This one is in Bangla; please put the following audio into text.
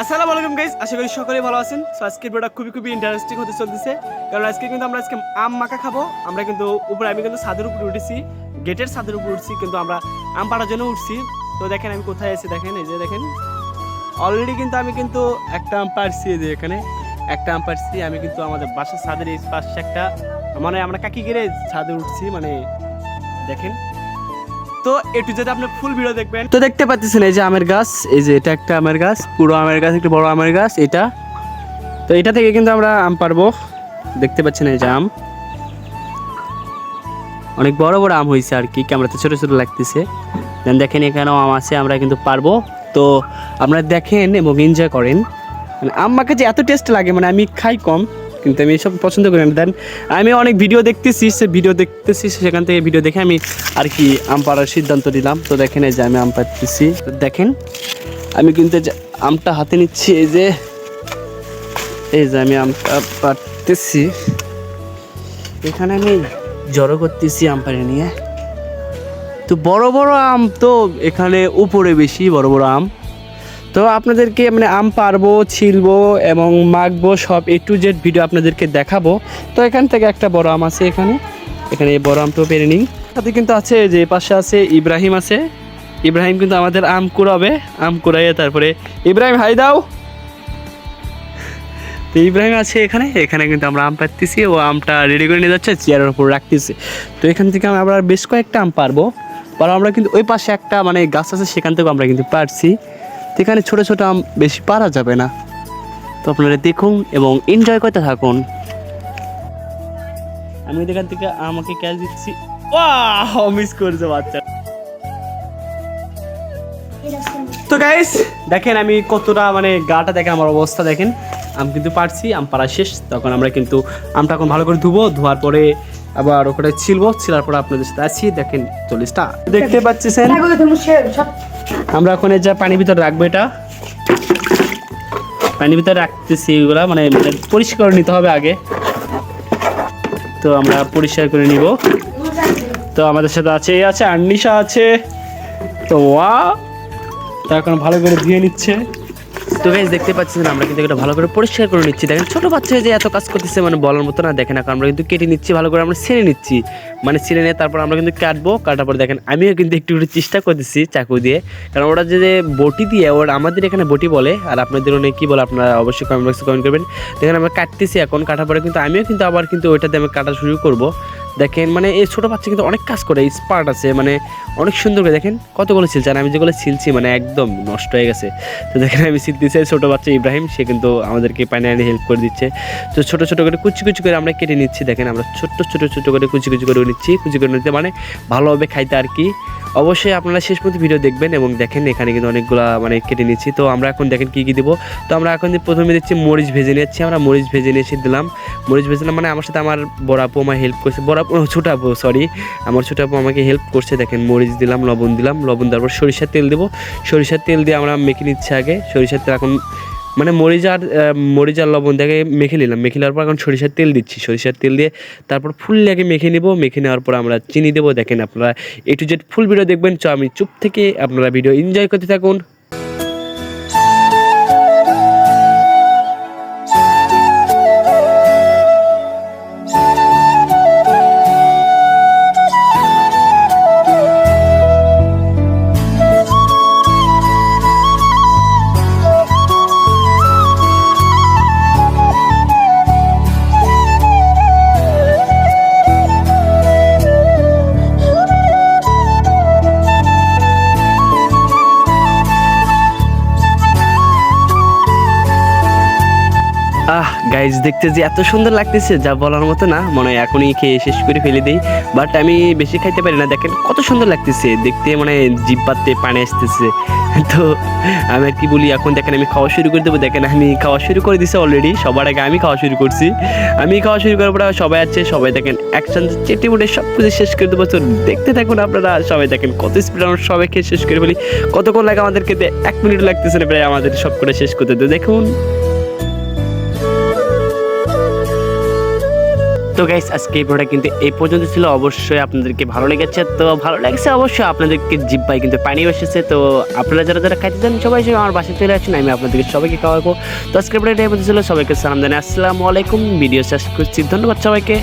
আসসালামু আলাইকুম গাইস আশা করি সকলে ভালো আছেন। সো আজকের ভিডিওটা খুবই খুবই ইন্টারেস্টিং হতে চলতেছে। কারণ আজকে কিন্তু আমরা আজকে আম মাখা খাব। আমরা কিন্তু উপরে, আমি কিন্তু ছাদের উপরে উঠেছি। গেটের ছাদের উপরে উঠছি, কিন্তু আমরা আম পাড়ার জন্য উঠছি। তো দেখেন আমি কোথায় আছি, দেখেন, এই যে দেখেন। অলরেডি কিন্তু আমি কিন্তু একটা আম পারছি এই যে এখানে। একটা আম পারছি আমি কিন্তু আমাদের বাসার ছাদের এই পাশে একটা মানে আমরা কাকি গেড়ে ছাদে উঠছি মানে দেখেন। তো একটু যদি আপনি ফুল ভিডিও দেখবেন। তো দেখতে পাচ্ছেন এই যে আমের গাছ, এই যে এটা একটা আমের গাছ, পুরো আমের গাছ, একটা বড় আমের গাছ, এটা। তো এটা থেকে কিন্তু আমরা আম পারব। দেখতে পাচ্ছেন এই যে আম। অনেক বড় বড় আম হয়েছে আর কি, ক্যামেরাতে ছোট ছোট লাগতেছে। দেন দেখেন এখানেও আম আছে, আমরা কিন্তু পারব। তো আপনারা দেখেন এবং এনজয় করেন। মানে আম যে এত টেস্ট লাগে মানে আমি খাই কম। কিন্তু আমি এসব পছন্দ করি না। দেন, আমি অনেক ভিডিও দেখতেছি, সে ভিডিও দেখতেছি সেখান থেকে ভিডিও দেখে আমি আর কি আম পাড়ার সিদ্ধান্ত নিলাম। তো দেখেন এই যে আমি আম পাড়তেছি। তো দেখেন, আমি কিন্তু আমটা হাতে নিচ্ছি, এই যে এই যে আমি আমটা পাড়তেছি। এখানে আমি জড়ো করতেছি আম পাড়ে নিয়ে। তো বড় বড় আম তো এখানে উপরে বেশি বড় বড় আম। তো আপনাদেরকে মানে আম পারব ছিলবো এবং মাখবো সব এ টু জেড ভিডিও আপনাদেরকে দেখাবো। তো এখান থেকে একটা বড় আম আছে এখানে। এখানে বড় আমটাও পেরে নিই সাথে কিন্তু আছে যে পাশে আছে ইব্রাহিম আছে। ইব্রাহিম কিন্তু আমাদের আম কুড়াবে। আম কুড়াইয়ে তারপরে ইব্রাহিম, হাই দাও। তো ইব্রাহিম আছে এখানে। এখানে কিন্তু আমরা আম পাড়তেছি। ও আমটা রেডি করে নিয়ে যাচ্ছে, চেয়ারের উপর রাখতেছি। তো এখান থেকে আমরা বেশ কয়েকটা আম পারব পর আমরা কিন্তু ওই পাশে একটা মানে গাছ আছে, সেখান থেকেও আমরা কিন্তু পারছি এখানে ছোটো ছোটো আম বেশি পারা যাবে না। তো আপনারা দেখুন এবং এনজয় করতে থাকুন। আমি এখান থেকে আমাকে ক্যাচ দিচ্ছি। মিস করেছে বাচ্চা। তো গাইস দেখেন আমি কতটা মানে গাটা দেখেন, আমার অবস্থা দেখেন। আম কিন্তু পারছি, আম পাড়া শেষ। তখন আমরা কিন্তু আমটা এখন ভালো করে ধুবো। ধোয়ার পরে আবার ওখানে ছিলবো। ছিলার পরে আপনাদের সাথে আছি। দেখেন, চল্লিশটা। দেখতে পাচ্ছেন? আমরা এখন যা পানির ভিতরে রাখব এটা। পানির ভিতরে রাখতেছি এগুলা মানে মানে পরিষ্কার করে নিতে হবে আগে। তো আমরা পরিষ্কার করে নিব। তো আমাদের সাথে আছে, এই আছে, আন্নিশা আছে। তো ওয়া, তো এখন ভালো করে ধুয়ে নিচ্ছে। তো গাইজ দেখতে পাচ্ছেন, আমরা কিন্তু এটা ভালো করে পরিষ্কার করে নিচ্ছি। দেখেন, ছোট বাচ্চা যে এত কাজ করতেছে মানে বলার মতো না, দেখেন আমরা কিন্তু কেটে নিচ্ছি, ভালো করে আমরা ছেড়ে নিচ্ছি। মানে ছেড়ে নিয়ে তারপর আমরা কিন্তু কাটবো, কাটার পর দেখেন, আমিও কিন্তু একটু একটু চেষ্টা করতেছি চাকু দিয়ে। কারণ ওরা যে বটি দিয়ে, ওরা আমাদের এখানে বটি বলে, আর আপনাদের অনেক কী বলে আপনারা অবশ্যই কমেন্ট বক্সে কমেন্ট করবেন। দেখেন, আমরা কাটতেছি এখন, কাটার পরে কিন্তু আমিও কিন্তু আবার কিন্তু ওইটাতে আমি কাটা শুরু করব। দেখেন মানে এই ছোটো বাচ্চা কিন্তু অনেক কাজ করে স্পার্ট আছে মানে অনেক সুন্দর করে। দেখেন, কতগুলো ছিলছে আর আমি যেগুলো ছিলছি মানে একদম নষ্ট হয়ে গেছে। তো দেখেন, আমি ছিলতেছি ছোটো বাচ্চা ইব্রাহিম, সে কিন্তু আমাদেরকে পানি হেল্প করে দিচ্ছে। তো ছোটো ছোটো করে, কুচি কুচি করে আমরা কেটে নিচ্ছি। দেখেন, আমরা ছোট্ট, ছোটো ছোটো করে কুচি কুচি করে নিচ্ছি। কুচি করে নিতে মানে ভালোভাবে খাইতে আর কি অবশ্যই আপনারা শেষ পর্যন্ত ভিডিও দেখবেন এবং দেখেন এখানে কিন্তু অনেকগুলা মানে কেটে নিচ্ছি। তো আমরা এখন দেখেন কী কী দেবো। তো আমরা এখন প্রথমে দিচ্ছি মরিচ ভেজে নিচ্ছি। আমরা মরিচ ভেজে নিয়ে দিলাম। মরিচ ভেজে মানে আমার সাথে আমার বড় আপু আমার হেল্প করছে। বড় ছোটাপু সরি আমার ছোটাপু আমাকে হেল্প করছে। দেখেন মরিচ দিলাম, লবণ দিলাম। লবণ দেওয়ার পর সরিষার তেল দেবো। সরিষার তেল দিয়ে আমরা মেখে নিচ্ছি আগে। সরিষার তেল এখন মানে মরিচ আর মরিচ আর লবণ দেখে মেখে নিলাম। মেখে নেওয়ার পর এখন সরিষার তেল দিচ্ছি। সরিষার তেল দিয়ে তারপর ফুল আগে মেখে নেব। মেখে নেওয়ার পর আমরা চিনি দেবো। দেখেন আপনারা A to Z full video দেখবেন। চ আমি চুপ থেকে আপনারা ভিডিও এনজয় করতে থাকুন। আহ গাইজ দেখতে যে এত সুন্দর লাগতেছে, যা বলার মতো না, মনে হয় এখনই খেয়ে শেষ করে ফেলে দিই। বাট আমি বেশি খাইতে পারি না, দেখেন কত সুন্দর লাগতেছে, দেখতে মানে জিভ পাতে পানি আসতেছে। তো আমি আর কি বলি, এখন দেখেন আমি খাওয়া শুরু করে দেবো, দেখেন আমি খাওয়া শুরু করে দিছি অলরেডি সবার আগে আমি খাওয়া শুরু করছি। আমি খাওয়া শুরু করার পরে সবাই আছে, সবাই দেখেন একসাথে চেটে মুটে সব কিছু শেষ করে দেবো। তো দেখতে থাকুন আপনারা, সবাই দেখেন কত স্পিড আমরা সবাই খেয়ে শেষ করে ফেলি। কতক্ষণ লাগে আমাদের খেতে এক মিনিট লাগতেছে না, প্রায় আমাদের সব করে শেষ করতে। তো দেখুন। তো গাইস আজকে এই ভিডিওটা কিন্তু এই পর্যন্ত ছিল। অবশ্যই আপনাদেরকে ভালো লেগেছে। তো ভালো লাগছে অবশ্যই আপনাদেরকে জিব্বাই কিন্তু পানি বসেছে। তো আপনারা যারা যারা খাইতে চান, সবাই সবাই আমার বাসায় চলে আসেন, আমি আপনাদেরকে সবাইকে খাওয়াবো। তো আজকে ভিডিওটা এই পর্যন্ত ছিল। সবাইকে সালাম জানাই। আসসালামু আলাইকুম। ভিডিও শেষ করছি। ধন্যবাদ সবাইকে।